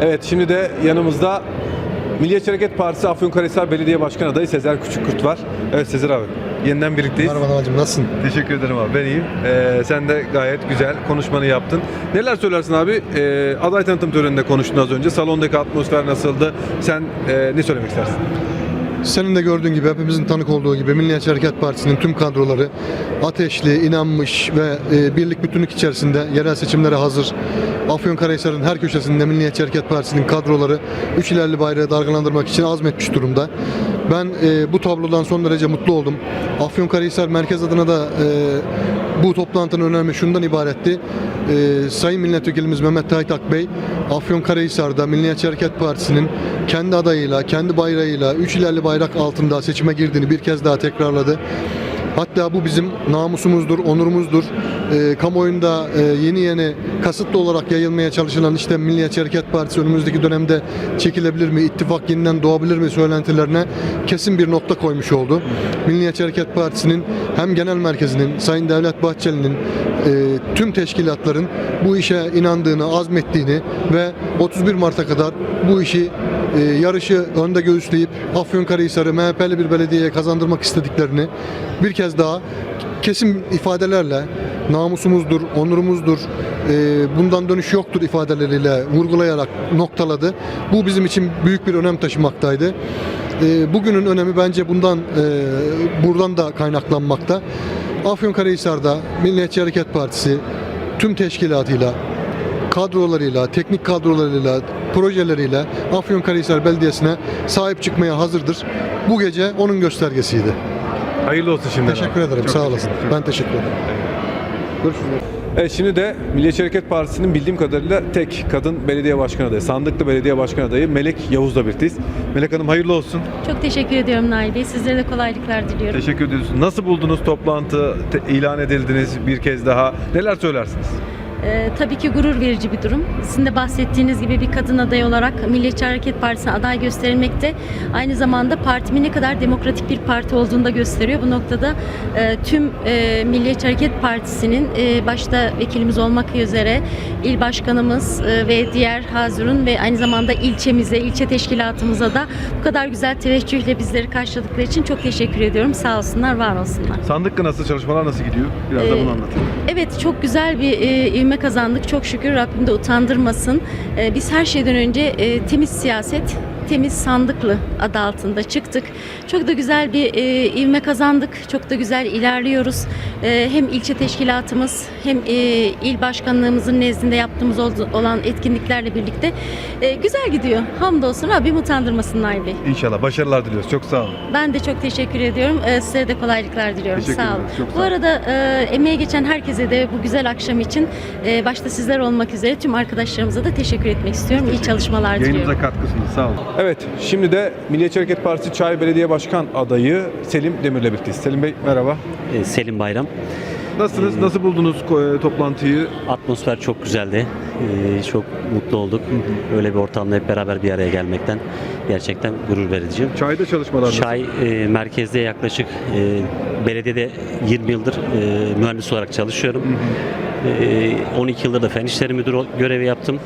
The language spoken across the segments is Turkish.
Evet şimdi de yanımızda Milliyetçi Hareket Partisi Afyonkarahisar Belediye Başkan adayı Sezer Küçükkurt var. Evet Sezer abi yeniden birlikteyiz. Merhaba Nalcım nasılsın? Teşekkür ederim abi ben iyiyim. Ee, sen de gayet güzel konuşmanı yaptın. Neler söylersin abi? Ee, aday tanıtım töreninde konuştun az önce. Salondaki atmosfer nasıldı? Sen e, ne söylemek istersin? Senin de gördüğün gibi hepimizin tanık olduğu gibi Milliyetçi Hareket Partisi'nin tüm kadroları ateşli, inanmış ve e, birlik bütünlük içerisinde yerel seçimlere hazır. Afyonkarahisar'ın her köşesinde Milliyetçi Hareket Partisi'nin kadroları üç ilerli bayrağı dalgalandırmak için azmetmiş durumda. Ben e, bu tablodan son derece mutlu oldum. Afyonkarahisar merkez adına da e, bu toplantının önemi şundan ibaretti. Ee, Sayın Milletvekilimiz Mehmet Tayyip Akbey, Afyonkarahisar'da Milliyetçi Hareket Partisi'nin kendi adayıyla, kendi bayrağıyla, üç ilerli bayrak altında seçime girdiğini bir kez daha tekrarladı. Hatta bu bizim namusumuzdur, onurumuzdur. Ee, kamuoyunda e, yeni yeni kasıtlı olarak yayılmaya çalışılan işte Milliyetçi Hareket Partisi önümüzdeki dönemde çekilebilir mi, ittifak yeniden doğabilir mi söylentilerine kesin bir nokta koymuş oldu. Milliyetçi Hareket Partisi'nin hem genel merkezinin, Sayın Devlet Bahçeli'nin, e, tüm teşkilatların bu işe inandığını, azmettiğini ve 31 Mart'a kadar bu işi e, yarışı önde göğüsleyip Afyonkarahisar'ı MHP'li bir belediyeye kazandırmak istediklerini bir kez daha kesin ifadelerle namusumuzdur, onurumuzdur, e, bundan dönüş yoktur ifadeleriyle vurgulayarak noktaladı. Bu bizim için büyük bir önem taşımaktaydı. E, bugünün önemi bence bundan e, buradan da kaynaklanmakta. Afyonkarahisar'da Milliyetçi Hareket Partisi tüm teşkilatıyla kadrolarıyla, teknik kadrolarıyla, projeleriyle Afyonkarahisar Belediyesi'ne sahip çıkmaya hazırdır. Bu gece onun göstergesiydi. Hayırlı olsun şimdi. Teşekkür ederim. Sağ olasın. Ben teşekkür ederim. Görüşürüz. Evet şimdi de Milliyetçi Hareket Partisi'nin bildiğim kadarıyla tek kadın belediye başkan adayı, sandıklı belediye başkan adayı Melek Yavuz'la birlikteyiz. Melek Hanım hayırlı olsun. Çok teşekkür ediyorum Nail Bey. Sizlere de kolaylıklar diliyorum. Teşekkür ediyoruz. Nasıl buldunuz toplantı? Te- ilan edildiniz bir kez daha. Neler söylersiniz? Ee, tabii ki gurur verici bir durum. Sizin de bahsettiğiniz gibi bir kadın aday olarak Milliyetçi Hareket Partisi'ne aday gösterilmekte aynı zamanda partimin ne kadar demokratik bir parti olduğunu da gösteriyor. Bu noktada e, tüm e, Milliyetçi Hareket Partisi'nin e, başta vekilimiz olmak üzere il başkanımız e, ve diğer Hazırun ve aynı zamanda ilçemize, ilçe teşkilatımıza da bu kadar güzel teveccühle bizleri karşıladıkları için çok teşekkür ediyorum. Sağ olsunlar, var olsunlar. Sandıklı nasıl, çalışmalar nasıl gidiyor? Biraz da Ee, bunu anlatın. Evet çok güzel bir e, ivme kazandık. Çok şükür Rabbim de utandırmasın. E, biz her şeyden önce e, temiz siyaset, temiz sandıklı adı altında çıktık. Çok da güzel bir e, ivme kazandık. Çok da güzel ilerliyoruz. E, hem ilçe teşkilatımız hem e, il başkanlığımızın nezdinde yaptığımız olan etkinliklerle birlikte e, güzel gidiyor. Hamdolsun Rabbim utandırmasın Nail Bey. İnşallah başarılar diliyoruz. Çok sağ olun. Ben de çok teşekkür ediyorum. Ee, Size de kolaylıklar diliyorum. Teşekkür Sağ olun. çok sağ Bu olun. arada e, emeğe geçen herkese de bu güzel akşam için e, başta sizler olmak üzere tüm arkadaşlarımıza da teşekkür etmek istiyorum. İyi çalışmalar diliyorum. Yayınımıza katkısınız. Sağ olun. Evet, şimdi de Milliyetçi Hareket Partisi Çay Belediye Başkan adayı Selim Demir'le birlikteyiz. Selim Bey merhaba. Ee, Selim Bayram. Nasılsınız? Nasıl buldunuz e, toplantıyı? Atmosfer çok güzeldi. Ee, Çok mutlu olduk. Öyle bir ortamda hep beraber bir araya gelmekten gerçekten gurur verici. Çayda çalışmalar? Çay e, merkezde yaklaşık e, belediyede 20 yıldır e, mühendis olarak çalışıyorum. E, 12 yıldır da fen işleri müdürü görevi yaptım.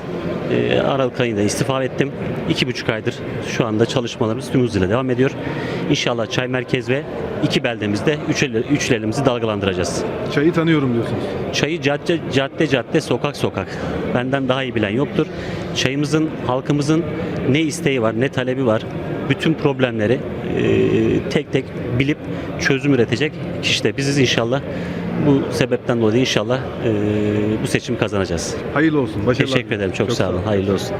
E, Aralık ayında istifa ettim. 2,5 aydır şu anda çalışmalarımız tüm hızıyla devam ediyor. İnşallah Çay Merkez ve iki beldemizde üç, üçlerimizi dalgalandıracağız. Çayı tanıyorum diyorsunuz. Çayı cadde cadde cadde sokak sokak. Benden daha iyi bilen yoktur. Çayımızın halkımızın ne isteği var ne talebi var. Bütün problemleri e, tek tek bilip çözüm üretecek kişi de biziz inşallah. Bu sebepten dolayı inşallah e, bu seçimi kazanacağız. Hayırlı olsun. Başarılar. Teşekkür ederim. Çok, sağ olun. Hayırlı olsun.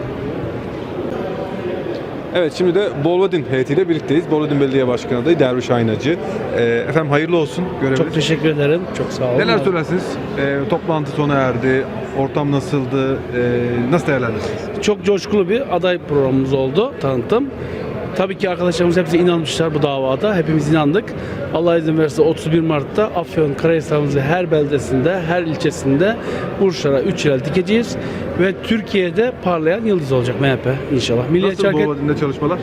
Evet şimdi de Bolvadin heyetiyle birlikteyiz. Bolvadin Belediye Başkanı adayı Derviş Aynacı. Ee, efendim hayırlı olsun. Göreviniz. Çok teşekkür ederim. Çok sağ olun. Neler söylersiniz? Ee, toplantı sona erdi. Ortam nasıldı? Ee, nasıl değerlendirirsiniz? Çok coşkulu bir aday programımız oldu, tanıtım. Tabii ki arkadaşlarımız hepsi inanmışlar bu davada. Hepimiz inandık. Allah izin verirse 31 Mart'ta Afyon Karahisar'ımızın her beldesinde, her ilçesinde Burçlara 3 yıl dikeceğiz. Ve Türkiye'de parlayan yıldız olacak MHP inşallah. Milliyetçi Nasıl Hareket Bolvadin'de çalışmalar?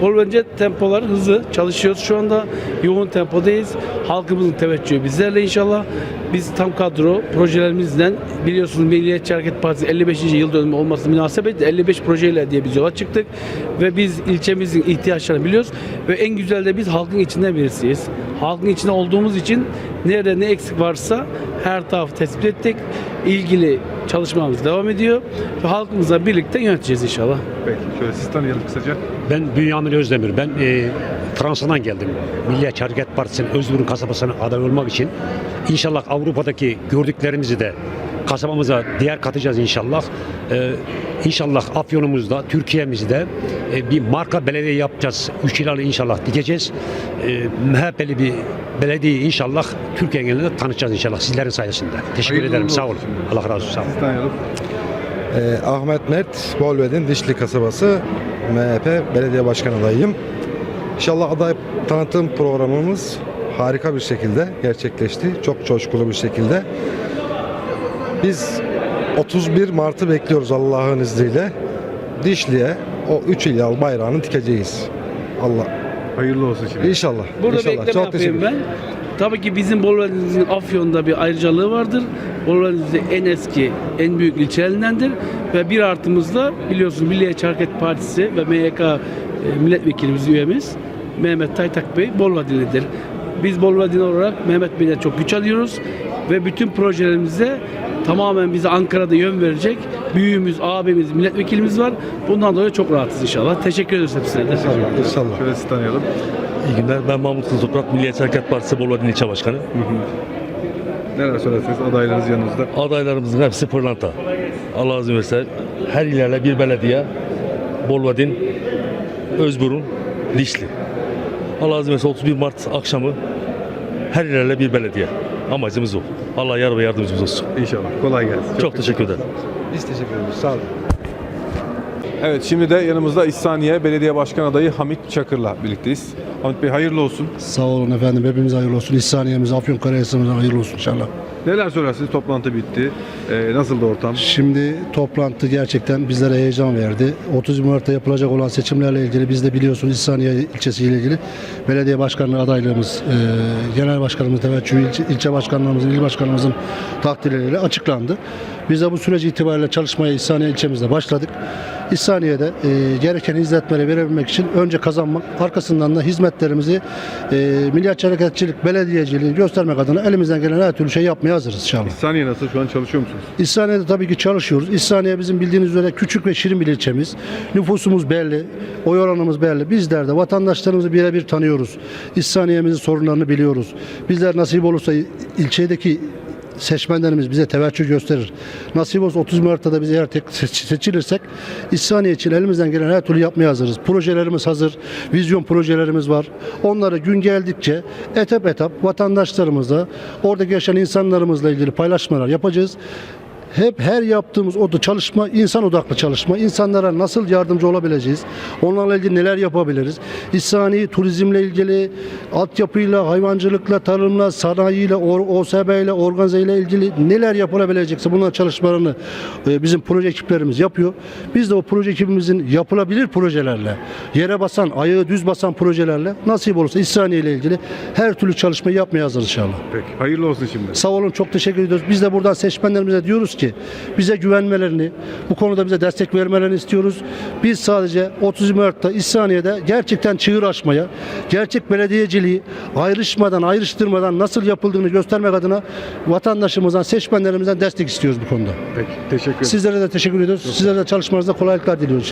Bol bence tempolar hızlı çalışıyoruz. Şu anda yoğun tempodayız. Halkımızın teveccühü bizlerle inşallah. Biz tam kadro projelerimizden biliyorsunuz Milliyetçi Hareket Partisi 55. yıl dönümü olması münasebetle 55 projeyle diye biz yola çıktık ve biz ilçemizin ihtiyaçlarını biliyoruz ve en güzel de biz halkın içinden birisiyiz. Halkın içinde olduğumuz için nerede ne eksik varsa her tarafı tespit ettik. İlgili çalışmamız devam ediyor ve halkımızla birlikte yöneteceğiz inşallah. Peki şöyle siz tanıyalım kısaca. Ben Bünyamin Özdemir. Ben e, Fransa'dan geldim. Milliyetçi Hareket Partisi'nin Özgür'ün kasabasına aday olmak için. İnşallah Avrupa'daki gördüklerimizi de kasabamıza diğer katacağız inşallah. E, inşallah Afyon'umuzda, Türkiye'mizde e, bir marka belediye yapacağız. Üç ilalı inşallah dikeceğiz. E, MHP'li bir belediyeyi inşallah Türkiye genelinde tanıtacağız inşallah sizlerin sayesinde. Teşekkür Hayırlı ederim. Sağ olun. Allah razı olsun. Sağ olun. Ee, Ahmet Mert, Bolved'in Dişli kasabası MHP belediye başkan adayıyım. İnşallah aday tanıtım programımız harika bir şekilde gerçekleşti. Çok coşkulu bir şekilde. Biz 31 Mart'ı bekliyoruz Allah'ın izniyle. Dişli'ye o 3 il bayrağını dikeceğiz. Allah. Hayırlı olsun şimdi. İnşallah. Burada İnşallah. bir ekleme Çok yapayım ben. Tabii ki bizim Bolu'nun Afyon'da bir ayrıcalığı vardır. Bolu'nun en eski, en büyük ilçelerindendir. Ve bir artımız da biliyorsunuz Milliyetçi Hareket Partisi ve MYK e, milletvekilimiz, üyemiz Mehmet Taytak Bey Bolvadinlidir. Biz Bolvadin olarak Mehmet Bey'den çok güç alıyoruz ve bütün projelerimize tamamen bize Ankara'da yön verecek büyüğümüz, abimiz, milletvekilimiz var. Bundan dolayı çok rahatız inşallah. Teşekkür ederiz hepsine de. İnşallah. İnşallah. Şöyle siz tanıyalım. İyi günler. Ben Mahmut Kılıç Toprak, Milliyetçi Hareket Partisi Bolvadin İlçe Başkanı. Neler söylersiniz? Adaylarınız yanınızda. Adaylarımızın hepsi pırlanta. Allah izin verirse her ilerle bir belediye Bolvadin, Özburun, Dişli. Allah izin verirse 31 Mart akşamı her ilerle bir belediye. Amacımız o. Allah yar ve yardımcımız olsun. İnşallah. Kolay gelsin. Çok teşekkür ederim. Biz teşekkür ederiz. Sağ olun. Evet şimdi de yanımızda İhsaniye Belediye Başkan Adayı Hamit Çakır'la birlikteyiz. Hamit Bey hayırlı olsun. Sağ olun efendim. Hepimiz hayırlı olsun. İhsaniyemiz, Afyonkarahisar'ımıza hayırlı olsun inşallah. Neler söylersiniz? Toplantı bitti. Ee, nasıldı ortam? Şimdi toplantı gerçekten bizlere heyecan verdi. 30 Mart'ta yapılacak olan seçimlerle ilgili biz de biliyorsunuz İhsaniye ilçesiyle ilgili belediye başkanlığı adaylığımız, e, genel başkanımız, teveccühü, ilçe, ilçe başkanlığımızın, il başkanımızın takdirleriyle açıklandı. Biz de bu süreç itibariyle çalışmaya İhsaniye ilçemizde başladık. İhsaniye'de e, gereken hizmetleri verebilmek için önce kazanmak, arkasından da hizmetlerimizi e, Milliyetçi Hareketçilik, belediyeciliği göstermek adına elimizden gelen her türlü şey yapmaya hazırız inşallah. İhsaniye nasıl? Şu an çalışıyor musunuz? İhsaniye'de tabii ki çalışıyoruz. İhsaniye bizim bildiğiniz üzere küçük ve şirin bir ilçemiz. Nüfusumuz belli, oy oranımız belli. Bizler de vatandaşlarımızı birebir tanıyoruz. İhsaniye'mizin sorunlarını biliyoruz. Bizler nasip olursa ilçedeki seçmenlerimiz bize teveccüh gösterir. Nasip olsa 30 Mart'ta da biz eğer tek seç- seçilirsek İhsaniye için elimizden gelen her türlü yapmaya hazırız. Projelerimiz hazır, vizyon projelerimiz var. Onları gün geldikçe etap etap vatandaşlarımızla, oradaki yaşayan insanlarımızla ilgili paylaşmalar yapacağız. Hep her yaptığımız o çalışma insan odaklı çalışma. İnsanlara nasıl yardımcı olabileceğiz? Onlarla ilgili neler yapabiliriz? İhsani turizmle ilgili altyapıyla, hayvancılıkla, tarımla, sanayiyle, OSB ile, organize ile ilgili neler yapılabilecekse bunların çalışmalarını e, bizim proje ekiplerimiz yapıyor. Biz de o proje ekibimizin yapılabilir projelerle, yere basan, ayağı düz basan projelerle nasip olursa İhsaniye ile ilgili her türlü çalışmayı yapmaya hazırız inşallah. Peki. Hayırlı olsun şimdi. Sağ olun çok teşekkür ediyoruz. Biz de buradan seçmenlerimize diyoruz ki bize güvenmelerini, bu konuda bize destek vermelerini istiyoruz. Biz sadece 30 Mart'ta İhsaniye'de gerçekten çığır açmaya, gerçek belediyeciliği ayrışmadan, ayrıştırmadan nasıl yapıldığını göstermek adına vatandaşımızdan, seçmenlerimizden destek istiyoruz bu konuda. Peki. Teşekkür ederim. Sizlere de teşekkür ediyoruz. Sizlere de çalışmanızda kolaylıklar diliyoruz.